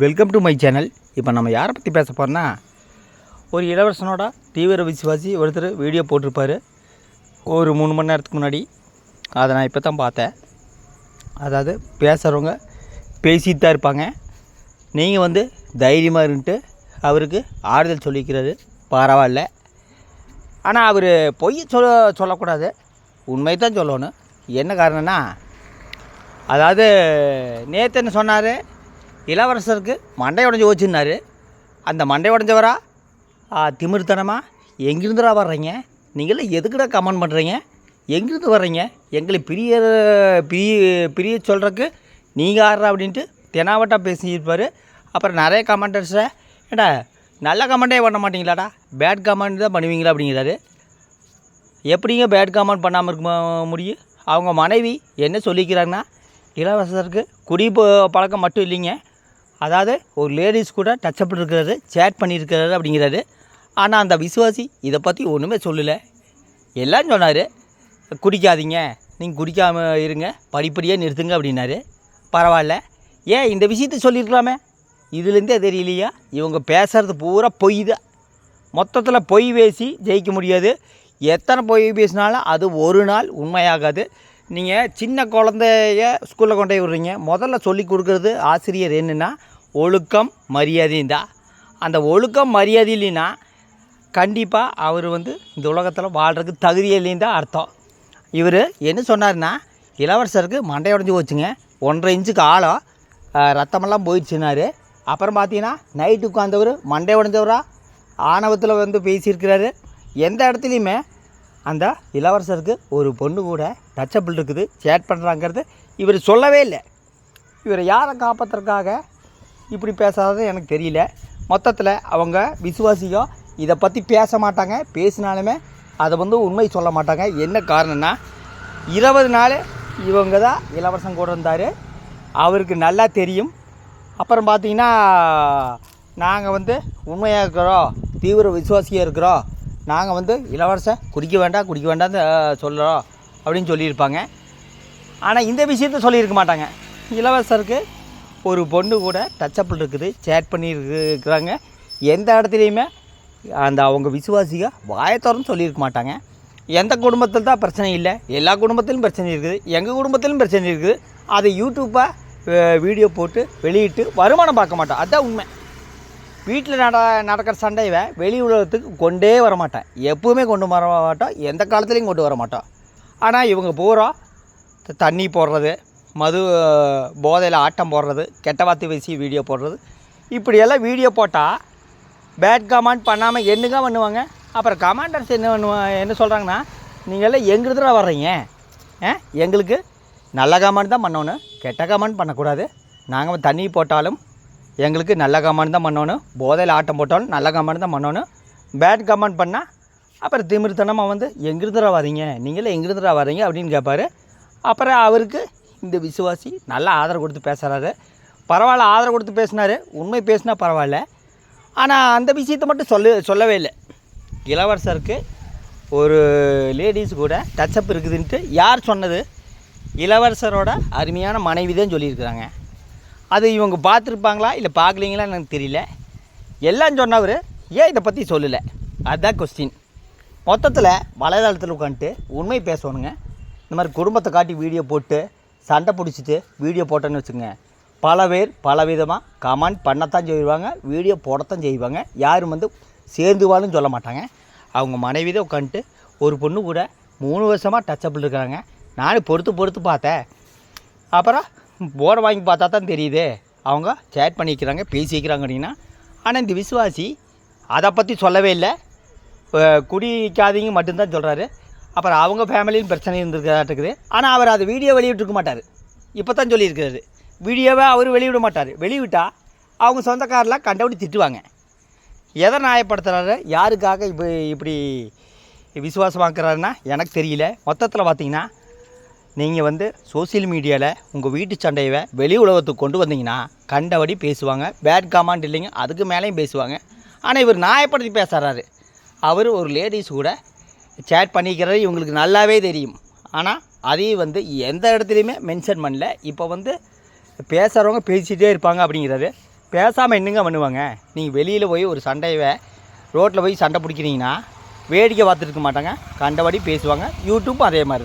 Welcome to my channel இப்போ நம்ம யாரை பற்றி பேச போகிறோன்னா ஒரு இளவரசனோட தீவிர விசுவாசி ஒருத்தர் வீடியோ போட்டிருப்பார். ஒரு மூணு மணி நேரத்துக்கு முன்னாடி. அதை நான் இப்போ தான் பார்த்தேன். அதாவது பேசுகிறவங்க பேசிட்டு தான் இருப்பாங்க. நீங்கள் வந்து தைரியமாக இருந்துட்டு அவருக்கு ஆறுதல் சொல்லிக்கிறாரு பரவாயில்ல. ஆனால் அவர் பொய் சொல்ல சொல்லக்கூடாது. உண்மை தான் சொல்லணும். என்ன காரணம்னா அதாவது நேற்று என்ன சொன்னார்? இளவரசருக்கு மண்டை உடஞ்சி போச்சுன்னாரு. அந்த மண்டை உடஞ்சவரா? ஆ, திமிர்த்தனமா எங்கிருந்துடா வர்றீங்க? நீங்களே எதுக்குடா கமெண்ட் பண்ணுறீங்க எங்கிருந்து வர்றீங்க? எங்களை பிரிய பிரிய பிரிய சொல்கிறக்கு நீங்கள் ஆடுறா அப்படின்ட்டு தெனாவட்டா பேசியிருப்பார். அப்புறம் நிறைய கமெண்டர்ஸை ஏடா நல்ல கமெண்ட்டே பண்ண மாட்டீங்களாடா? பேட் கமெண்ட் தான் பண்ணுவீங்களா? அப்படிங்கிறாரு. எப்படிங்க பேட் கமெண்ட் பண்ணாமல் இருக்க முடியும்? அவங்க மனைவி என்ன சொல்லிக்கிறாங்கன்னா இளவரசருக்கு குடி பழக்கம் மட்டும் இல்லைங்க. அதாவது ஒரு லேடிஸ் கூட டச்சப் இருக்கிறாரு சேட் பண்ணியிருக்கிறாரு அப்படிங்கிறாரு ஆனால் அந்த விசுவாசி இதை பற்றி ஒன்றுமே சொல்லலை. எல்லாம் சொன்னார் குடிக்காதீங்க நீங்கள் குடிக்காமல் இருங்க படிப்படியாக நிறுத்துங்க அப்படின்னாரு. பரவாயில்ல. ஏன் இந்த விஷயத்தை சொல்லியிருக்கலாமே? இதுலேருந்தே தெரியலையா? இவங்க பேசுகிறது பூரா பொய் தான். மொத்தத்தில் பொய் பேசி ஜெயிக்க முடியாது. எத்தனை பொய் பேசினாலும் அது ஒரு நாள் உண்மையாகாது. நீங்கள் சின்ன குழந்தைய ஸ்கூலில் கொண்டு போய் விடுறீங்க. முதல்ல சொல்லி கொடுக்குறது ஆசிரியர் என்னென்னா ஒழுக்கம் மரியாதையும் தான். அந்த ஒழுக்கம் மரியாதை இல்லைன்னா கண்டிப்பாக அவர் வந்து இந்த உலகத்தில் வாழ்கிறதுக்கு தகுதியே இல்லைன்னு தான் அர்த்தம். இவர் என்ன சொன்னார்னா இளவரசருக்கு மண்டை உடஞ்சி போச்சுங்க. ஒன்றரை இன்ச்சுக்கு ஆழம் ரத்தமெல்லாம் போயிடுச்சுனாரு அப்புறம் பார்த்தீங்கன்னா நைட்டு உட்காந்தவர் மண்டை உடஞ்சவரா ஆணவத்தில் வந்து பேசியிருக்கிறாரு. எந்த இடத்துலையுமே அந்த இளவரசருக்கு ஒரு பொண்ணு கூட டச்சபிள் இருக்குது சேட் பண்ணுறாங்கிறது இவர் சொல்லவே இல்லை. இவர் யாரை காப்பாற்றுறதுக்காக இப்படி பேசாதது எனக்கு தெரியல. மொத்தத்தில் அவங்க விசுவாசியோ இதை பற்றி பேச மாட்டாங்க. பேசினாலுமே அதை வந்து உண்மை சொல்ல மாட்டாங்க. என்ன காரணம்னா இருபது நாள் இவங்க தான் இளவரசன் கூட இருந்தார். அவருக்கு நல்லா தெரியும். அப்புறம் பார்த்தீங்கன்னா நாங்கள் வந்து உண்மையாக இருக்கிறோம் தீவிர விசுவாசியாக இருக்கிறோம். நாங்கள் வந்து இளவரசன் குடிக்க வேண்டாம் குடிக்க வேண்டாம்னு சொல்கிறோம் அப்படின்னு சொல்லியிருப்பாங்க. ஆனால் இந்த விஷயத்த சொல்லியிருக்க மாட்டாங்க. இளவரசருக்கு ஒரு பொண்ணு கூட டச்சப்பில் இருக்குது சேட் பண்ணியிருக்கிறாங்க. எந்த இடத்துலையுமே அந்த அவங்க விசுவாசிக வாயை சொல்லியிருக்க மாட்டாங்க. எந்த குடும்பத்தில் தான் பிரச்சனை இல்லை. எல்லா குடும்பத்திலும் பிரச்சனை இருக்குது. எங்கள் குடும்பத்திலும் பிரச்சனை இருக்குது. அதை யூடியூப்பாக வீடியோ போட்டு வெளியிட்டு வருமானம் பார்க்க மாட்டோம் அதுதான் உண்மை. வீட்டில் நட நடக்கிற சண்டையை வெளி உலகத்துக்கு கொண்டே வர மாட்டேன். எப்பவுமே கொண்டு வர மாட்டோம் எந்த காலத்துலேயும் கொண்டு வர மாட்டோம் ஆனால் இவங்க பூரா தண்ணி போடுறது மது போதையில் ஆட்டம் போடுறது கெட்ட வார்த்தை பேசி வீடியோ போடுறது. இப்படியெல்லாம் வீடியோ போட்டால் பேட் கமெண்ட் பண்ணாமல் என்னங்க பண்ணுவாங்க? அப்புறம் கமாண்டர்ஸ் என்ன பண்ணுவாங்க என்ன சொல்கிறாங்கன்னா நீங்கள்லாம் எங்கிருந்துடா வர்றீங்க? ஆ எங்களுக்கு நல்ல கமெண்ட் தான் பண்ணணும். கெட்ட கமெண்ட் பண்ணக்கூடாது. நாங்கள் தண்ணி போட்டாலும் எங்களுக்கு நல்ல கமெண்ட் தான் பண்ணணும். போதையில் ஆட்டம் போட்டாலும் நல்ல கமெண்ட் தான் பண்ணணும். பேட் கமெண்ட் பண்ணால் அப்புறம் திமிர்த்தனமாக வந்து எங்கிருந்துடா வரீங்க நீங்களே எங்கிருந்துடா வரீங்க அப்படின்னு கேட்பாரு அப்புறம் அவருக்கு இந்த விசுவாசி நல்லா ஆதரவு கொடுத்து பேசுகிறாரு பரவாயில்ல ஆதரவு கொடுத்து பேசினார். உண்மை பேசினா பரவாயில்ல. ஆனால் அந்த விஷயத்தை மட்டும் சொல்ல சொல்லவே இல்லை. இளவரசருக்கு ஒரு லேடிஸ் கூட டச்சப் இருக்குதுன்ட்டு யார் சொன்னது? இளவரசரோட அருமையான மனைவி தான் சொல்லியிருக்கிறாங்க. அது இவங்க பார்த்துருப்பாங்களா? இல்லை பார்க்கலீங்களா எனக்கு தெரியல. எல்லாம் சொன்னவர் ஏன் இதை பற்றி சொல்லலை? அதுதான் கொஸ்டின் மொத்தத்தில் வலைதளத்தில் உட்காந்துட்டு உண்மை பேசணுங்க. இந்த மாதிரி குடும்பத்தை காட்டி வீடியோ போட்டு சண்டை பிடிச்சிட்டு வீடியோ போட்டோன்னு வச்சுங்க பல பேர் பல விதமாக கமெண்ட் பண்ணத்தான் செய்வாங்க வீடியோ போடத்தான் செய்வாங்க. யாரும் வந்து சேர்ந்துவாலும் சொல்ல மாட்டாங்க. அவங்க மனைவி தான் உட்காந்துட்டு ஒரு பொண்ணு கூட மூணு வருஷமாக டச்சப்பில் இருக்கிறாங்க நானும் பொறுத்து பொறுத்து பார்த்தேன். அப்புறம் போர்டை வாங்கி பார்த்தா தான் தெரியுது. அவங்க சேட் பண்ணிக்கிறாங்க பேசிக்கிறாங்க அப்படின்னா ஆனால் இந்த விசுவாசி அதை பற்றி சொல்லவே இல்லை. குடிக்காதீங்க மட்டும்தான் சொல்கிறாரு அப்புறம் அவங்க ஃபேமிலியும் பிரச்சனை இருந்திருக்காட்டுக்குது. ஆனால் அவர் அதை வீடியோ வெளியிட்டிருக்க மாட்டார். இப்போ தான் சொல்லியிருக்கிறாரு. வீடியோவை அவர் வெளியிட மாட்டார். வெளியிட்டால் அவங்க சொந்தக்காரெலாம் கண்டபடி திட்டுவாங்க. எதை நியாயப்படுத்துகிறாரு யாருக்காக இப்போ இப்படி விசுவாசமாக்குறாருன்னா எனக்கு தெரியல. மொத்தத்தில் பார்த்தீங்கன்னா நீங்கள் வந்து சோஷியல் மீடியாவில் உங்கள் வீட்டு சண்டையை வெளி உலகத்துக்கு கொண்டு வந்தீங்கன்னா கண்டபடி பேசுவாங்க. பேட் காமாண்ட் இல்லைங்க அதுக்கு மேலேயும் பேசுவாங்க. ஆனால் இவர் நியாயப்படுத்தி பேசுகிறாரு அவர் ஒரு லேடிஸ் கூட சேட் பண்ணிக்கிறது இவங்களுக்கு நல்லாவே தெரியும். ஆனால் அதையும் வந்து எந்த இடத்துலையுமே மென்ஷன் பண்ணல. இப்போ வந்து பேசுகிறவங்க பேசிகிட்டே இருப்பாங்க அப்படிங்கிறது. பேசாமல் என்னங்க பண்ணுவாங்க? நீங்கள் வெளியில் போய் ஒரு சண்டையை ரோட்டில் போய் சண்டை பிடிக்கிறீங்கன்னா வேடிக்கை பார்த்துருக்க மாட்டாங்க. கண்டபடி பேசுவாங்க. யூடியூப்பும் அதே மாதிரி தான்.